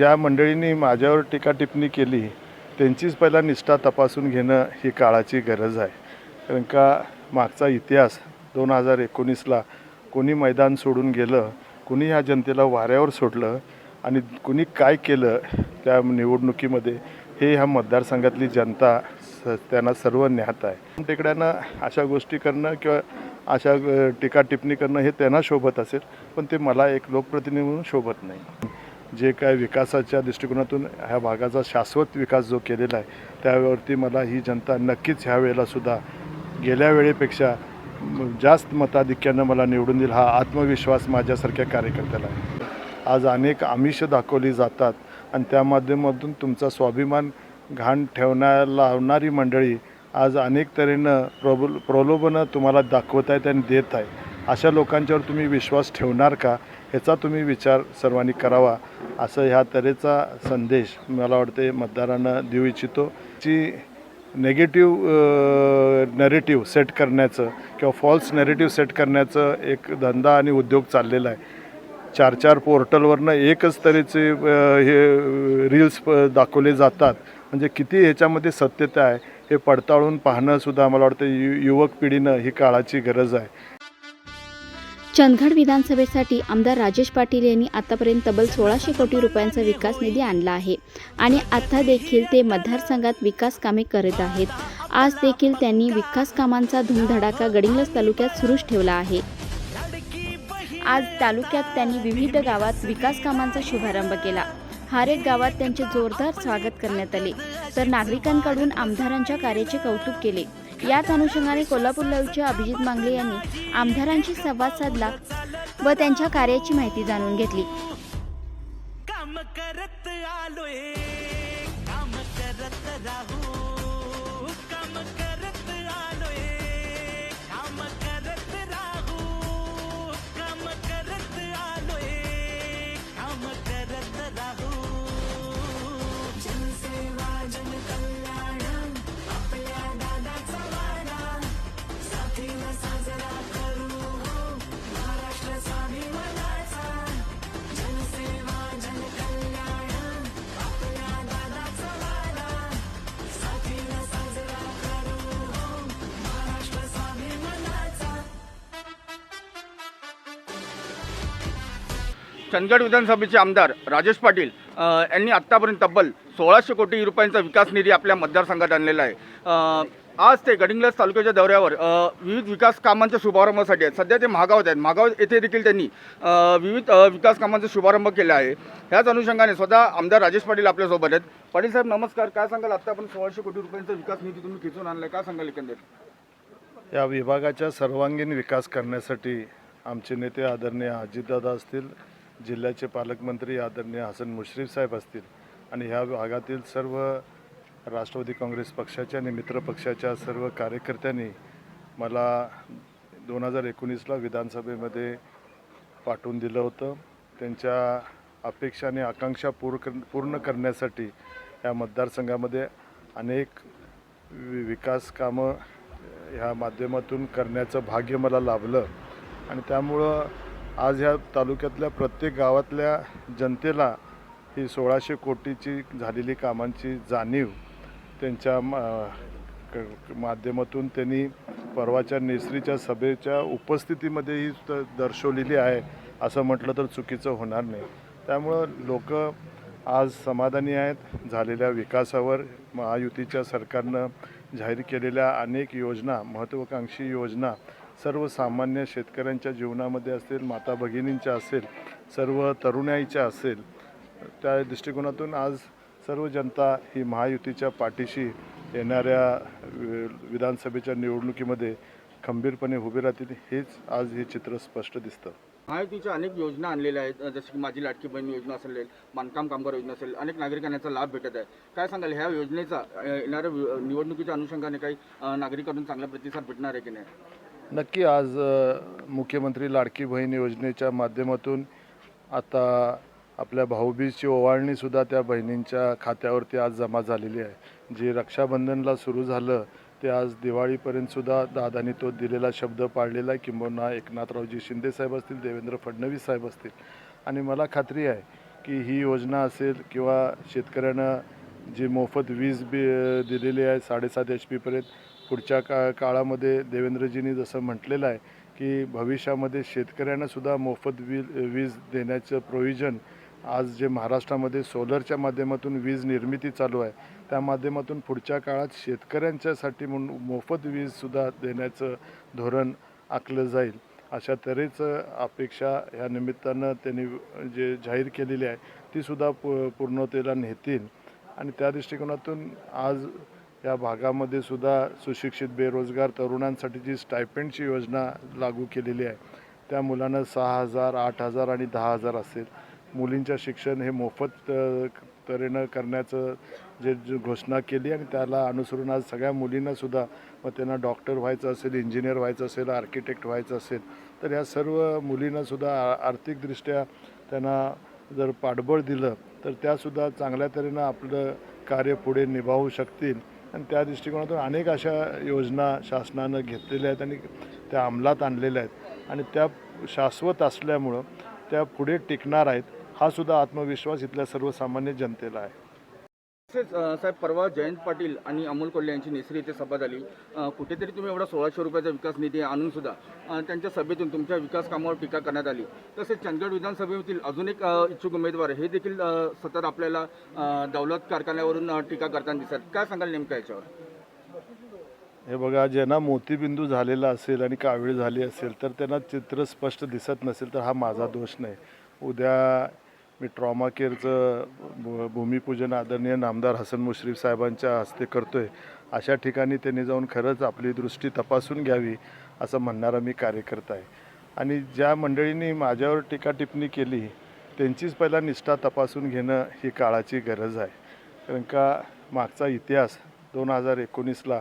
ज्या मंडळींनी माझ्यावर टीका टिप्पणी केली त्यांचीच पहिला निष्ठा तपासून घेणं ही काळाची गरज आहे. कारण का मागचा इतिहास दोन हजार एकोणीसला कोणी मैदान सोडून गेलं कुणी ह्या जनतेला वाऱ्यावर सोडलं आणि कुणी काय केलं त्या निवडणुकीमध्ये हे ह्या मतदारसंघातली जनता स त्यांना सर्व ज्ञात आहे. टेकड्यांना अशा गोष्टी करणं किंवा अशा टीका टिप्पणी करणं हे त्यांना शोभत असेल पण ते मला एक लोकप्रतिनिधी म्हणून शोभत नाही. जे काय विकासाच्या दृष्टिकोनातून ह्या भागाचा शाश्वत विकास जो केलेला आहे त्यावरती मला ही जनता नक्कीच ह्या वेळेलासुद्धा गेल्या वेळेपेक्षा जास्त मताधिक्यानं मला निवडून देईल हा आत्मविश्वास माझ्यासारख्या कार्यकर्त्याला आहे. आज अनेक आमिष दाखवली जातात आणि त्या माध्यमातून तुमचा स्वाभिमान घाण ठेवण्याला लावणारी मंडळी आज अनेक तऱ्हेनं प्रबल प्रलोभनं तुम्हाला दाखवत आहेत आणि देत आहे अशा लोकांच्यावर तुम्ही विश्वास ठेवणार का? ह्याचा तुम्ही विचार सर्वांनी करावा असं ह्या तऱ्हेचा संदेश मला वाटते मतदारांना देऊ इच्छितो. जी नेगेटिव्ह नरेटिव्ह सेट करण्याचं किंवा फॉल्स नेरेटिव्ह सेट करण्याचं एक धंदा आणि उद्योग चाललेला आहे. चार चार पोर्टलवरनं एकच तऱ्हेचे हे रील्स प- दाखवले जातात. म्हणजे किती ह्याच्यामध्ये सत्यता आहे हे पडताळून पाहणंसुद्धा मला वाटतं यु युवक पिढीनं ही काळाची गरज आहे. चंदगड विधानसभेसाठी आमदार राजेश पाटील यांनी आतापर्यंत तब्बल सोळाशे कोटी रुपयांचा विकास निधी आणला आहे. आणि आता देखील ते मतदारसंघात विकास कामे करत आहेत. आज देखील त्यांनी विकास कामांचा धूमधडाका गडिंग्लज तालुक्यात सुरूच ठेवला आहे. आज तालुक्यात त्यांनी विविध गावात विकास कामांचा शुभारंभ केला. हारेक गावात त्यांचे जोरदार स्वागत करण्यात आले. तर नागरिकांकडून आमदारांच्या कार्याचे कौतुक केले. याच अनुषंगाने कोल्हापूर लाईव्हच्या अभिजित मांगले यांनी आमदारांशी संवाद साधला व त्यांच्या कार्याची माहिती जाणून घेतली. काम करत आलोय काम करत राहू चंदगड विधानसभेचे आमदार राजेश पाटील यांनी आत्तापर्यंत तब्बल सोळाशे कोटी रुपयांचा विकास निधी आपल्या मतदारसंघात आणलेला आहे. आज ते गडिंग्लज तालुक्याच्या दौऱ्यावर विविध विकास कामांच्या शुभारंभासाठी आहेत. सध्या ते महागावत आहेत. महागाव येथे देखील त्यांनी विविध विकास कामांचा शुभारंभ केला आहे. ह्याच अनुषंगाने स्वतः आमदार राजेश पाटील आपल्यासोबत आहेत. पाटील साहेब नमस्कार. काय सांगाल? आत्तापर्यंत सोळाशे कोटी रुपयांचा विकास निधी तुम्ही खिचून आणलाय. काय सांगाल एकंदरीत? या विभागाच्या सर्वांगीण विकास करण्यासाठी आमचे नेते आदरणीय अजितदादा असतील जिल्ह्याचे पालकमंत्री आदरणीय हसन मुश्रीफ साहेब असतील आणि ह्या भागातील सर्व राष्ट्रवादी काँग्रेस पक्षाच्या आणि मित्र पक्षाच्या सर्व कार्यकर्त्यांनी मला दोन हजार एकोणीसला विधानसभेमध्ये पाठवून दिलं होतं. त्यांच्या अपेक्षा आणि आकांक्षा पूर कर पूर्ण करण्यासाठी या मतदारसंघामध्ये अनेक विकास कामं ह्या माध्यमातून करण्याचं भाग्य मला लाभलं. आणि त्यामुळं आज ह्या तालुक्यातल्या प्रत्येक गावातल्या जनतेला ही सोळाशे कोटीची झालेली कामांची जाणीव त्यांच्या मा- क- माध्यमातून त्यांनी परवाच्या नेसरीच्या सभेच्या उपस्थितीमध्ये ही दर्शवलेली आहे असं म्हटलं तर चुकीचं होणार नाही. त्यामुळं लोक आज समाधानी आहेत. झालेल्या विकासावर महायुतीच्या सरकारनं जाहीर केलेल्या अनेक योजना महत्त्वाकांक्षी योजना सर्वसामान्य शेतकऱ्यांच्या जीवनामध्ये असेल माता भगिनींच्या असेल सर्व तरुणाईच्या असेल त्या दृष्टिकोनातून आज सर्व जनता ही महायुतीच्या पाठीशी येणाऱ्या वि- विधानसभेच्या निवडणुकीमध्ये खंबीरपणे उभी राहतील हेच आज हे चित्र स्पष्ट दिसतं. महायुतीच्या अनेक योजना आणलेल्या आहेत जसं की माझी लाटकी बहीण योजना असेल बांधकाम कामगार योजना असेल अनेक नागरिकांना याचा लाभ भेटत आहे. काय सांगाल ह्या योजनेचा येणाऱ्या निवडणुकीच्या अनुषंगाने काही नागरिकांना चांगला प्रतिसाद भेटणार आहे की नाही? नक्की आज मुख्यमंत्री लाडकी बहीण योजनेच्या माध्यमातून आता आपल्या भाऊबीजची ओवाळणीसुद्धा त्या बहिणींच्या खात्यावरती आज जमा झालेली आहे. जे रक्षाबंधनला सुरू झालं ते आज दिवाळीपर्यंतसुद्धा दादानी तो दिलेला शब्द पाळलेला आहे किंबहुना एकनाथरावजी शिंदेसाहेब असतील देवेंद्र फडणवीस साहेब असतील. आणि मला खात्री आहे की ही योजना असेल किंवा शेतकऱ्यांना जी मोफत वीज बी दिलेली आहे साडेसात एच पीपर्यंत पुढच्या का काळामध्ये देवेंद्रजींनी जसं म्हटलेलं आहे की भविष्यामध्ये शेतकऱ्यांनासुद्धा मोफत वीज वीज देण्याचं प्रोव्हिजन आज जे महाराष्ट्रामध्ये सोलरच्या माध्यमातून वीज निर्मिती चालू आहे त्या माध्यमातून पुढच्या काळात शेतकऱ्यांच्यासाठी म्हणून मोफत वीजसुद्धा देण्याचं धोरण आखलं जाईल. अशा तऱ्हेचं अपेक्षा ह्या निमित्तानं त्यांनी जे जाहीर केलेली आहे तीसुद्धा पू पूर्णतेला नेतील. आणि त्या दृष्टिकोनातून आज या भागामध्ये सुद्धा सुशिक्षित बेरोजगार तरुणांसाठी जी स्टायपेंडची योजना लागू केलेली आहे त्या मुलांना सहा हजार आठ हजार आणि दहा हजार असेल. मुलींच्या शिक्षण हे मोफत तऱ्हेनं करण्याचं जे जे घोषणा केली आणि त्याला अनुसरून आज सगळ्या मुलींनासुद्धा मग त्यांना डॉक्टर व्हायचं असेल इंजिनियर व्हायचं असेल आर्किटेक्ट व्हायचं असेल तर या सर्व मुलींनासुद्धा आ- आर्थिकदृष्ट्या त्यांना जर पाठबळ दिलं तर त्यासुद्धा चांगल्या तऱ्हेनं आपलं कार्य पुढे निभावू शकतील. आणि त्या दृष्टिकोनातून अनेक अशा योजना शासनानं घेतलेल्या आहेत आणि त्या अंमलात आणलेल्या आहेत. आणि त्या शाश्वत असल्यामुळं त्या पुढे टिकणार आहेत हा सुद्धा आत्मविश्वास इथल्या सर्वसामान्य जनतेला आहे. तसेच साहेब परवा जयंत पाटील आणि अमोल कोल्हे यांची नेसरी इथे सभा झाली. कुठेतरी तुम्ही एवढा सोळाशे रुपयाचा विकास निधी आणून सुद्धा त्यांच्या सभेतून तुमच्या विकास कामावर टीका करण्यात आली. तसेच चंदगड विधानसभेतील अजून एक इच्छुक उमेदवार हे देखील सतत आपल्याला दौलत कारखान्यावरून टीका करताना दिसतात काय सांगाल नेमकं याच्यावर? हे बघा ज्यांना मोतीबिंदू झालेला असेल आणि कावीळ झाली असेल तर त्यांना चित्र स्पष्ट दिसत नसेल तर हा माझा दोष नाही. उद्या मी ट्रॉमा केअरचं भूमिपूजन आदरणीय नामदार हसन मुश्रीफ साहेबांच्या हस्ते करतो आहे अशा ठिकाणी त्यांनी जाऊन खरंच आपली दृष्टी तपासून घ्यावी असं म्हणणारा मी कार्यकर्ता आहे. आणि ज्या मंडळींनी माझ्यावर टीका टिप्पणी केली त्यांचीच पहिला निष्ठा तपासून घेणं ही काळाची गरज आहे. कारण का मागचा इतिहास दोन हजार एकोणीसला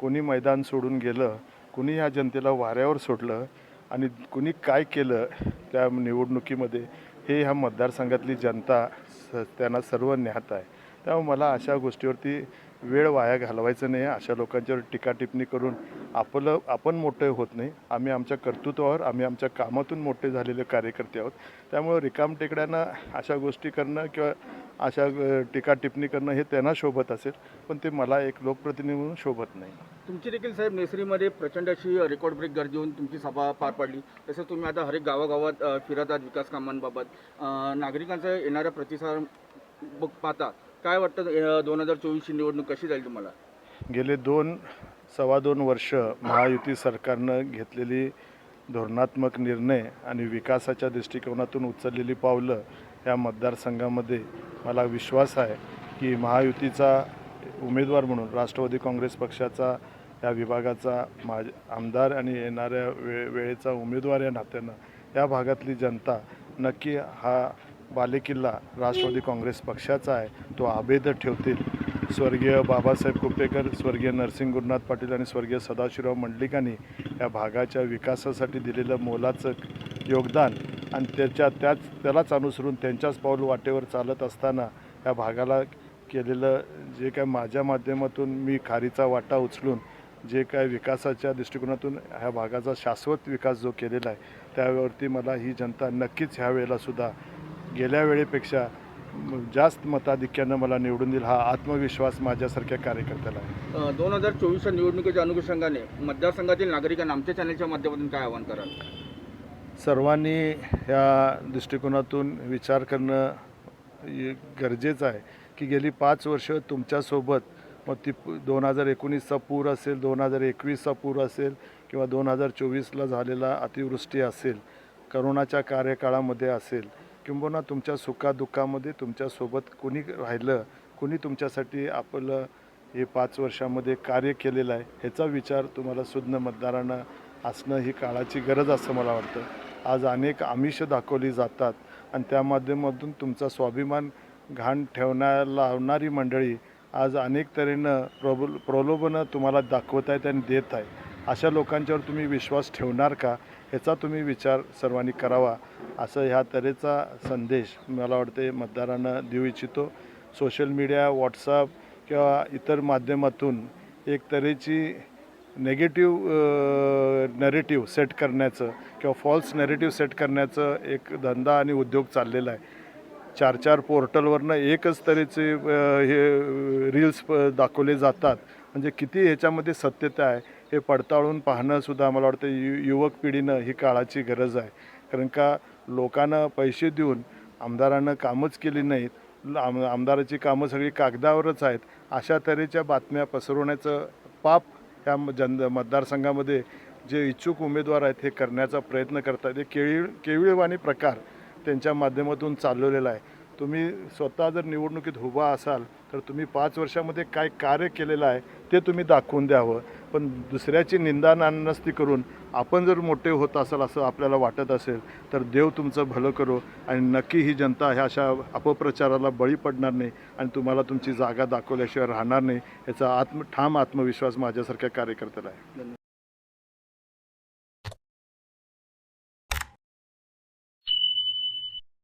कोणी मैदान सोडून गेलं कुणी ह्या जनतेला वाऱ्यावर सोडलं आणि कुणी काय केलं त्या निवडणुकीमध्ये हे ह्या मतदारसंघातली जनता स त्यांना सर्व ज्ञात आहे. त्यामुळे मला अशा गोष्टीवरती वेळ वाया घालवायचं नाही अशा लोकांच्यावर टीकाटिपणी करून आपलं आपण मोठे होत नाही. आम्ही आमच्या कर्तृत्वावर आम्ही आमच्या कामातून मोठे झालेले कार्यकर्ते आहोत. त्यामुळे रिकामटेकड्यांना अशा गोष्टी करणं किंवा अशा टीकाटिपणी करणं हे त्यांना शोभत असेल पण ते मला एक लोकप्रतिनिधी म्हणून शोभत नाही. तुमची देखील साहेब नेसरीमध्ये प्रचंड अशी रेकॉर्ड ब्रेक गर्दी होऊन तुमची सभा पार पडली. तसंच तुम्ही आता हरेक गावागावात फिरत आहात विकास कामांबाबत नागरिकांचा येणारा प्रतिसाद बघ पाहता काय वाटतं दोन हजार चोवीसची निवडणूक कशी जाईल तुम्हाला? गेले दोन सव्वा दोन वर्ष महायुती सरकारनं घेतलेली धोरणात्मक निर्णय आणि विकासाच्या दृष्टिकोनातून उचललेली पावलं या मतदारसंघामध्ये मला विश्वास आहे की महायुतीचा उमेदवार म्हणून राष्ट्रवादी काँग्रेस पक्षाचा या विभागाचा माज आमदार आणि येणाऱ्या वे वेळेचा उमेदवार या नात्यानं या भागातली जनता नक्की हा बालेकिल्ला राष्ट्रवादी काँग्रेस पक्षाचा आहे तो अभेद ठेवतील. स्वर्गीय बाबासाहेब कुपेकर स्वर्गीय नरसिंह गुरुनाथ पाटील आणि स्वर्गीय सदाशिवराव मंडलिकांनी या भागाच्या विकासासाठी दिलेलं मोलाचं योगदान आणि त्याच्या त्याच त्यालाच अनुसरून त्यांच्याच पाऊल वाटेवर चालत असताना या भागाला केलेलं जे काय माझ्या माध्यमातून मी खारीचा वाटा उचलून जे काय विकासाच्या दृष्टिकोनातून ह्या भागाचा शाश्वत विकास जो केलेला आहे त्यावरती मला ही जनता नक्कीच ह्या वेळेला सुद्धा गेल्या वेळेपेक्षा जास्त मताधिक्यानं मला निवडून देईल हा आत्मविश्वास माझ्यासारख्या कार्यकर्त्याला आहे. दोन हजार चोवीसच्या निवडणुकीच्या अनुषंगाने मतदारसंघातील नागरिकांना आमच्या चॅनलच्या माध्यमातून काय आवाहन कराल? सर्वांनी ह्या दृष्टिकोनातून विचार करणं गरजेचं आहे की गेली पाच वर्ष तुमच्यासोबत मग ती दोन हजार एकोणीसचा पूर असेल दोन हजार एकवीसचा पूर असेल किंवा दोन हजार चोवीसला झालेला अतिवृष्टी असेल करोनाच्या कार्यकाळामध्ये असेल किंबहुना तुमच्या सुखादुःखामध्ये तुमच्यासोबत कुणी राहिलं कुणी तुमच्यासाठी आपलं हे पाच वर्षामध्ये कार्य केलेलं आहे ह्याचा विचार तुम्हाला सुज्ञ मतदारांना असणं ही काळाची गरज असं मला वाटतं. आज अनेक आमिष दाखवली जातात आणि त्या माध्यमातून तुमचा स्वाभिमान घाण ठेवण्याला लावणारी मंडळी आज अनेक तऱ्हेनं प्रबल प्रलोभनं तुम्हाला दाखवत आहेत आणि देत आहे अशा लोकांच्यावर तुम्ही विश्वास ठेवणार का? ह्याचा तुम्ही विचार सर्वांनी करावा. असं ह्या तऱ्हेचा संदेश मला वाटते मतदारांना देऊ इच्छितो. सोशल मीडिया व्हॉट्सअप किंवा इतर माध्यमातून एक तऱ्हेची नेगेटिव्ह नरेटिव्ह सेट करण्याचं किंवा फॉल्स नरेटिव्ह सेट करण्याचं एक धंदा आणि उद्योग चाललेला आहे. चार चार पोर्टलवरनं एकच तऱ्हेचे हे रील्स दाखवले जातात. म्हणजे किती ह्याच्यामध्ये सत्यता आहे हे पडताळून पाहणंसुद्धा मला वाटतं यु युवक पिढीनं ही काळाची गरज आहे. कारण का लोकांना पैसे देऊन आमदारानं कामच केली नाहीत. आम आमदाराची कामं सगळी कागदावरच आहेत. अशा तऱ्हेच्या बातम्या पसरवण्याचं पाप ह्या जन मतदारसंघामध्ये जे इच्छुक उमेदवार आहेत हे करण्याचा प्रयत्न करतात. हे केळी केविळवाणी प्रकार त्यांच्या माध्यमातून चालवलेला आहे. तुम्ही स्वतः जर निवडणुकीत उभा असाल तर तुम्ही पाच वर्षामध्ये काय कार्य केलेलं आहे ते तुम्ही दाखवून द्यावं. पण दुसऱ्याची निंदा नानस्ती करून आपण जर मोठे होत असाल असं आपल्याला वाटत असेल तर देव तुमचं भलं करो आणि नक्की ही जनता ह्या अशा अपप्रचाराला बळी पडणार नाही आणि तुम्हाला तुमची जागा दाखवल्याशिवाय राहणार नाही याचा आत्म ठाम आत्मविश्वास माझ्यासारख्या कार्यकर्त्याला आहे.